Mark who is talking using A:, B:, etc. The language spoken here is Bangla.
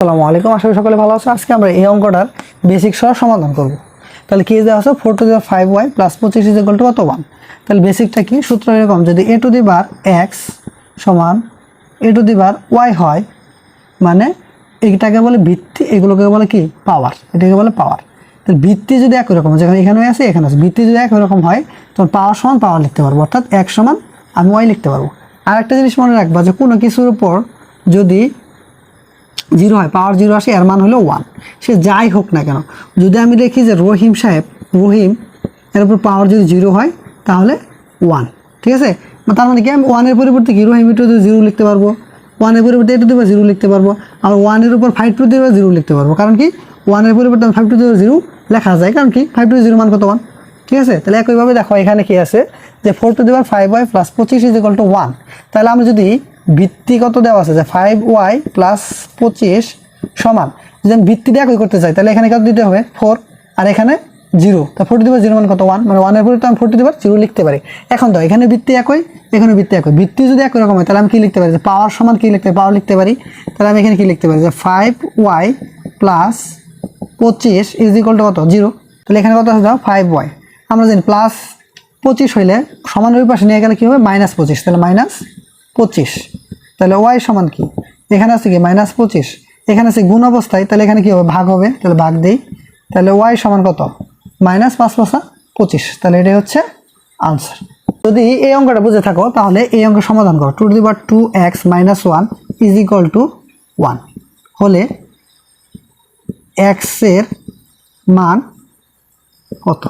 A: আসসালামু আলাইকুম করি সকলে ভালো আছে আজকে আমরা এই অঙ্কটার বেসিক সহ সমাধান করব। তাহলে কি দেওয়া আছে? Four to the five y plus পঁচিশ ইজ টু কত? ওয়ান তাহলে বেসিকটা কি? সূত্র এরকম, যদি এ টু দি বার এক্স সমান এ টু দি বার ওয়াই হয় মানে এইটাকে বলে ভিত্তি, এগুলোকে বলে কি? পাওয়ার এটাকে বলে পাওয়ার তাহলে ভিত্তি যদি একই রকম, যেখানে এখানে আছে এখানে আছে। ভিত্তি যদি একই রকম হয় তখন পাওয়ার সমান পাওয়ার লিখতে পারব। অর্থাৎ এক সমান আমি ওয়াই লিখতে পারব। আর একটা জিনিস মনে রাখবা যে কোনো কিছুর উপর যদি জিরো হয় পাওয়ার জিরো আসে, এর মান হলো ওয়ান সে যাই হোক না কেন, যদি আমি দেখি যে রহিম সাহেব, রহিম, এর উপর পাওয়ার যদি জিরো হয়, তাহলে ওয়ান ঠিক আছে? তার মানে কি? আমি ওয়ানের পরিবর্তে কি? রহিম টু জিরো লিখতে পারব। ওয়ানের পরিবর্তে এটু দেবে জিরো লিখতে পারব। আর ওয়ানের উপর ফাইভ টু দেবে জিরো লিখতে পারব। কারণ কি? ওয়ানের পরিবর্তে ফাইভ টু দেবে জিরো লেখা যায়। কারণ কি? ফাইভ টু জিরো মান কত ওয়ান ঠিক আছে? তাহলে একইভাবে দেখো, এখানে কি আছে? যে ফোর টু দেওয়ার ফাইভ ওয়াই প্লাস পঁচিশ ইজ ইকাল টু ওয়ান তাহলে আমি যদি ভিত্তি কত দেওয়া আছে যে ফাইভ ওয়াই প্লাস পঁচিশ সমান। যদি আমি ভিত্তিটা একই করতে চাই, তাহলে এখানে কত দিতে হবে? ফোর আর এখানে জিরো তা ফোরটি দেবার জিরো মানে কত? ওয়ান মানে ওয়ানের পরিবর্তে আমি ফোরটি দেবার জিরো লিখতে পারি। এখন তো এখানে ভিত্তি একই, এখানে ভিত্তি একই। ভিত্তি যদি একই রকম হয়, তাহলে আমি কী লিখতে পারি? যে পাওয়ার সমান কী লিখতে পাওয়ার লিখতে পারি। তাহলে আমি এখানে কী লিখতে পারি? যে ফাইভ ওয়াই প্লাস পঁচিশ ইজ ইকুয়াল টু কত? জিরো তাহলে এখানে কত আছে? দাও ফাইভ ওয়াই আমরা জানি প্লাস পঁচিশ হইলে সমান ওই পাশে নিয়ে গেলে কী হবে? মাইনাস পঁচিশ। তাহলে মাইনাস পঁচিশ। তাহলে ওয়াই সমান কি? এখানে আছে কি? মাইনাস পঁচিশ। এখানে আছে গুণ অবস্থায়, তাহলে এখানে কি হবে? ভাগ হবে, তাহলে ভাগ দিই। তাহলে ওয়াই সমান কত? মাইনাস পাঁচ পাঁচা পঁচিশ। তাহলে এটাই হচ্ছে আনসার যদি এই অঙ্কটা বুঝে থাকো, তাহলে এই অঙ্ক সমাধান করো। Two the power two x minus one is equal to one হলে এক্সের মান কত?